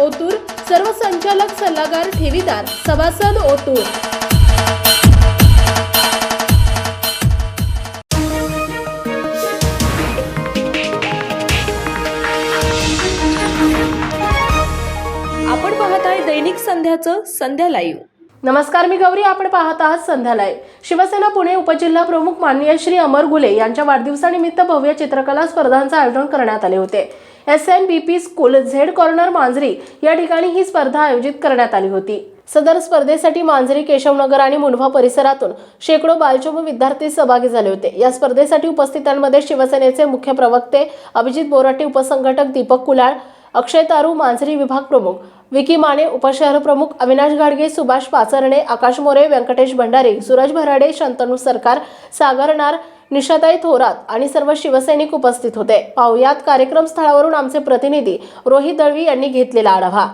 ओतूर सर्व संचालक सल्लागार ठेवीदार सभासद ओतूर. आपण पाहत आहे दैनिक संध्याचं संध्या लाईव्ह नमस्कार मी गौरी. आपण पाहत आहात संध्यालय शिवसेना पुणे उपजिल्हा प्रमुख माननीय श्री अमर गुले यांच्या वाढदिवसानिमित्त भव्य चित्रकला स्पर्धांचे आयोजन करण्यात आले होते. S N B P school Z corner Manjari या ठिकाणी ही स्पर्धा आयोजित करण्यात आली होती. सदर स्पर्धेसाठी मांजरी केशवनगर आणि मुंढवा परिसरातून शेकडो बालचोम विद्यार्थी सहभागी झाले होते. या स्पर्धेसाठी उपस्थितांमध्ये शिवसेनेचे मुख्य प्रवक्ते अभिजित बोराटे उपसंघटक दीपक कुलाळ अक्षय तारू मांजरी विभाग प्रमुख विकी माने उपशहर प्रमुख अविनाश घाडगे सुभाष पाचरणे आकाश मोरे व्यंकटेश भंडारे सूरज भराडे शंतनू सरकार सागर नार निशाताई थोरात आणि सर्व शिवसैनिक उपस्थित होते. पाहुयात कार्यक्रम स्थळावरून आमचे प्रतिनिधी रोहित दळवी यांनी घेतलेला आढावा.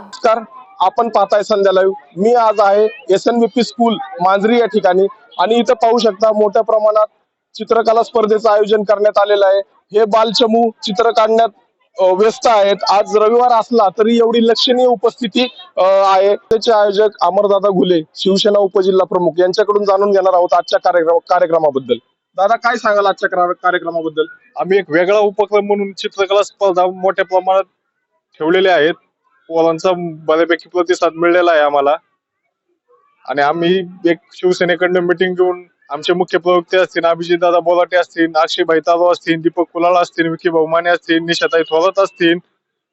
आपण पाहताय संध्या लाईव्ह मी आज आहे S N P school Manjari या ठिकाणी. आणि इथं पाहू शकता मोठ्या प्रमाणात चित्रकला स्पर्धेचं आयोजन करण्यात आलेलं आहे. हे बालचमू चित्र काढण्यात व्यस्त आहेत. आज रविवार असला तरी एवढी लक्षणीय उपस्थिती आहे. त्याचे आयोजक अमरदादा घुले शिवसेना उपजिल्हा प्रमुख यांच्याकडून जाणून घेणार आहोत आजच्या कार्यक्रम कार्यक्रमाबद्दल. दादा काय सांगाल आजच्या कार्यक्रमाबद्दल? आम्ही एक वेगळा उपक्रम म्हणून चित्रकला स्पर्धा मोठ्या प्रमाणात ठेवलेल्या आहेत. पोरांचा बऱ्यापैकी प्रतिसाद मिळलेला आहे आम्हाला. आणि आम्ही एक शिवसेनेकडनं मिटिंग घेऊन आमचे मुख्य प्रवक्ते असतील अभिजित दादा बोलाटे असतील अक्षय तारो असतील दीपक कुलाळ असतील विकी बहुमाने असतील निशाताई थोरात असतील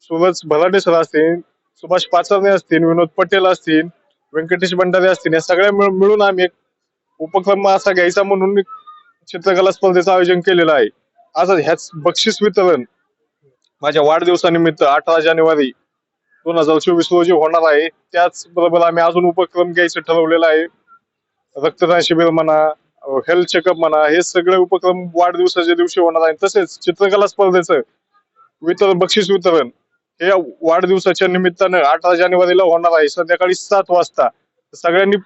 सूरज भलाटे सर असतील सुभाष पाचरणे असतील विनोद पटेल असतील व्यंकटेश भंडारे असतील या सगळ्या मिळून आम्ही एक उपक्रम असा घ्यायचा म्हणून चित्रकला स्पर्धेचं आयोजन केलेलं आहे. आज ह्याच बक्षीस वितरण माझ्या वाढदिवसानिमित्त अठरा जानेवारी दोन हजार चोवीस रोजी होणार आहे. त्याचबरोबर आम्ही अजून उपक्रम घ्यायचं ठरवलेलं आहे. रक्तदान शिबिर म्हणा हेल्थ चेकअप म्हणा हे सगळे उपक्रम वाढदिवसाच्या दिवशी होणार आहे तसेच चित्रकला स्पर्धेचं वितरण बक्षीस वितरण हे वाढदिवसाच्या निमित्तानं अठरा जानेवारीला होणार आहे. संध्याकाळी सात वाजता सगळ्यांनी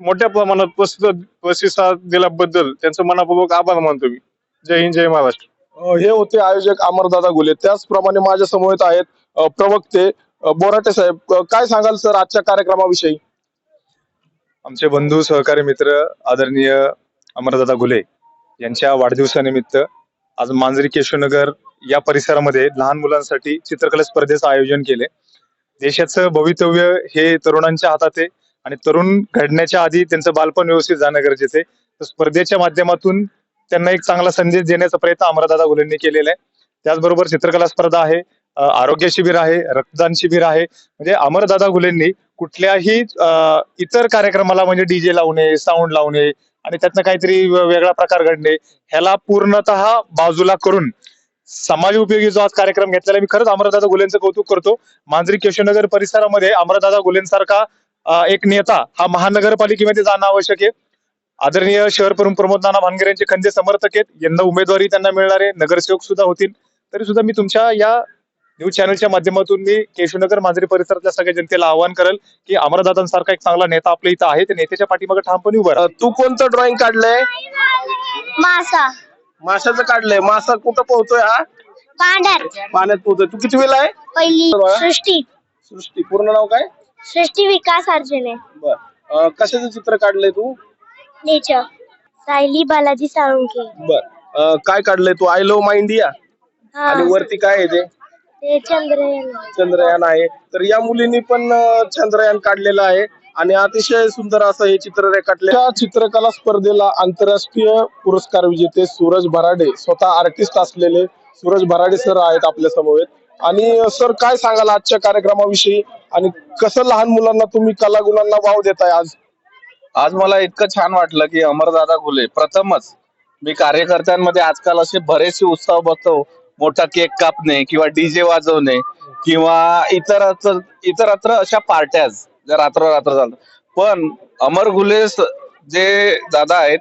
मोठ्या प्रमाणात प्रसिद्ध प्रतिसाद दिल्याबद्दल त्यांचं मनापूर्वक आभार मानतो मी. जय हिंद जय महाराष्ट्र. हे होते आयोजक अमरदादा गुले. त्याचप्रमाणे माझ्यासमोर आहेत प्रवक्ते बोराटे साहेब. काय सांगाल सर आजच्या कार्यक्रमाविषयी? आमचे बंधू सहकारी मित्र आदरणीय अमरदादा गुले यांच्या वाढदिवसानिमित्त आज मांजरी केशवनगर या परिसरामध्ये लहान मुलांसाठी चित्रकला स्पर्धेचं आयोजन केले. देशाचं भवितव्य हे तरुणांच्या हातात आहे आणि तरुण घडण्याच्या आधी त्यांचं बालपण व्यवस्थित जाणं गरजेचं आहे. तर स्पर्धेच्या माध्यमातून त्यांना एक चांगला संदेश देण्याचा प्रयत्न अमरदादा गुलेंनी केलेला आहे. त्याचबरोबर चित्रकला स्पर्धा आहे आरोग्य शिबिर आहे रक्तदान शिबिर आहे. म्हणजे अमरदादा गुलेंनी कुठल्याही इतर कार्यक्रमाला म्हणजे डीजे लावणे साऊंड लावणे आणि त्यातनं काहीतरी वेगळा प्रकार घडणे ह्याला पूर्णतः बाजूला करून समाज उपयोगी जो आज कार्यक्रम घेतलेला मी खरंच अमरदादा गुलेंचं कौतुक करतो. मांजरी केशवनगर परिसरामध्ये अमरदादा गुलेंसारखा एक नेता हा महानगरपालिकेमध्ये जाणं आवश्यक आहे. आदरणीय शहर प्रमुख प्रमोद नाना भानगर यांचे खंदे समर्थक आहेत. यंदा उमेदवारी त्यांना मिळणार आहे. नगरसेवक सुद्धा होतील. तरी सुद्धा मी तुमच्या या न्यूज चॅनलच्या माध्यमातून मी केशवनगर मांजरी परिसरातल्या सगळ्या जनतेला आवाहन करेल की अमरदादांसारखा एक चांगला नेता आपल्या इथं आहे. त्या नेत्याच्या पाठीमागे ठामपणे उभं राहा. तू कोणतं ड्रॉइंग काढलंय? मासा. माशाचं काढलंय. मासा कुठं पोहतोय हा? पांढर पाण्यात पोहतोय तू किती वेळ आहे? पहिली. सृष्टी. सृष्टी. पूर्ण नाव काय? सृष्टी विकास अर्जुने बर. अ, कशाचं चित्र काढलंय तू? नेचर. सायली बालाजी साळुंके. बर. अ, काय काढलंय तू? I love my India. हा. आणि वरती काय आहे ते? ते चंद्रयान. चंद्रयान आहे. तर या मुलींनी पण अ, चंद्रयान काढलेलं आहे. आणि अतिशय सुंदर असं हे चित्र रेखाटले त्या चित्रकला स्पर्धेला आंतरराष्ट्रीय पुरस्कार विजेते सूरज भराडे स्वतः आर्टिस्ट असलेले सूरज भराडे सर आहेत आपल्यासमोर आणि सर काय सांगाल आजच्या कार्यक्रमाविषयी? आणि कसं लहान मुलांना तुम्ही कलागुणांना वाव देताय आज? आज मला इतकं छान वाटलं की अमरदादा घुले. प्रथमच मी कार्यकर्त्यांमध्ये आजकाल असे बरेचसे उत्सव बघतो. मोठा केक कापणे किंवा डीजे वाजवणे किंवा इतरत्र इतरत्र अशा पार्ट्या रात्र रात्र पण अमर घुले जे दादा आहेत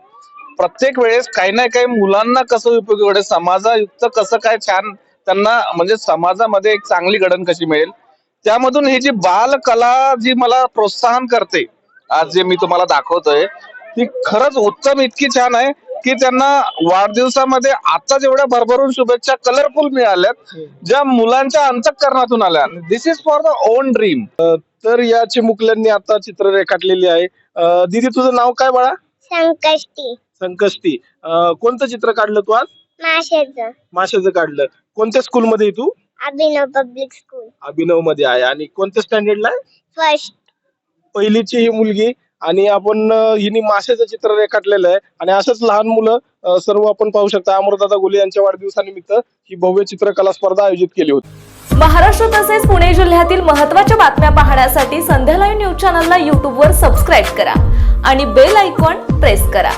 प्रत्येक वेळेस काही ना काही मुलांना कसं उपयोगी पडेल समाजायुक्त कसं काय छान त्यांना म्हणजे समाजामध्ये एक चांगली घडण कशी मिळेल त्यामधून ही जी बालकला जी मला प्रोत्साहन करते आज जे मी तुम्हाला दाखवतोय ती खरंच उत्तम इतकी छान आहे. की त्यांना वाढदिवसामध्ये आता जेवढ्या भरभरून शुभेच्छा कलरफुल मिळाल्यात ज्या मुलांच्या अंतकरणातून आल्या. This is for the own dream तर या चिमुकल्यांनी आता चित्र रेखाटलेली आहे. अं, दीदी तुझं नाव काय बाळा? संकष्टी. संकष्टी. अं, कोणतं चित्र काढलं तू आज? माशेच. माशाचं काढलं. कोणत्या स्कूलमध्ये तू? अभिनव पब्लिक स्कूल अभिनवमध्ये आहे. आणि कोणत्या स्टँडर्डला आहे? फर्स्ट पहिलीची ही मुलगी. आणि आपण हिनी हिने माशाचं चित्र रेखाटलेलं आहे. आणि असंच लहान मुलं सर्व आपण पाहू शकता. अमृतादा गोले यांच्या वाढदिवसानिमित्त ही भव्य चित्रकला स्पर्धा आयोजित केली होती. महाराष्ट्र तसेच पुणे जिल्ह्यातील महत्त्वाच्या बातम्या पाहण्यासाठी संध्या लाईव्ह न्यूज चॅनलला यूट्यूबवर सबस्क्राईब करा. आणि बेल आयकॉन प्रेस करा.